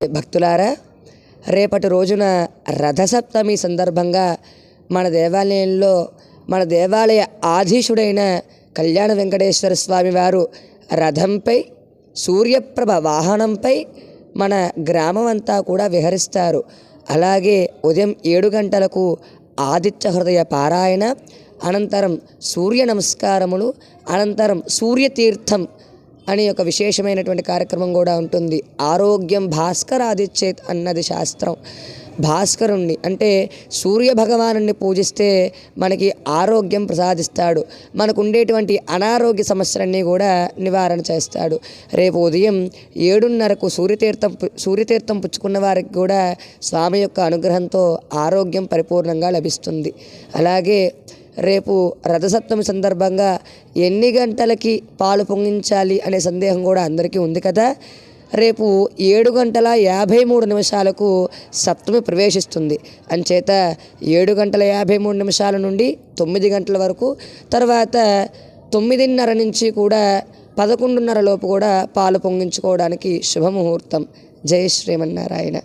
భక్తులారా రేపటి రోజున రథసప్తమి సందర్భంగా మన దేవాలయంలో మన దేవాలయ ఆధీశుడైన కళ్యాణ వెంకటేశ్వర స్వామి వారు రథంపై సూర్యప్రభ వాహనంపై మన గ్రామం అంతా కూడా విహరిస్తారు. అలాగే ఉదయం ఏడు గంటలకు ఆదిత్య హృదయ పారాయణ అనంతరం సూర్య నమస్కారములు అనంతరం సూర్యతీర్థం అనే ఒక విశేషమైనటువంటి కార్యక్రమం కూడా ఉంటుంది. ఆరోగ్యం భాస్కర ఆదిచ్చేత్ అన్నది శాస్త్రం. భాస్కరుణ్ణి అంటే సూర్య భగవానుణ్ణి పూజిస్తే మనకి ఆరోగ్యం ప్రసాదిస్తాడు. మనకు ఉండేటువంటి అనారోగ్య సమస్యలన్నీ కూడా నివారణ చేస్తాడు. రేపు ఉదయం ఏడున్నరకు సూర్యతీర్థం పు- సూర్యతీర్థం పుచ్చుకున్న వారికి కూడా స్వామి యొక్క అనుగ్రహంతో ఆరోగ్యం పరిపూర్ణంగా లభిస్తుంది. అలాగే రేపు రథసప్తమి సందర్భంగా ఎన్ని గంటలకి పాలు పొంగించాలి అనే సందేహం కూడా అందరికీ ఉంది కదా. రేపు ఏడు గంటల యాభై మూడు నిమిషాలకు సప్తమి ప్రవేశిస్తుంది. అంచేత ఏడు గంటల యాభై మూడు నిమిషాల నుండి తొమ్మిది గంటల వరకు తర్వాత తొమ్మిదిన్నర నుంచి కూడా పదకొండున్నర లోపు కూడా పాలు పొంగించుకోవడానికి శుభముహూర్తం. జై శ్రీమన్నారాయణ.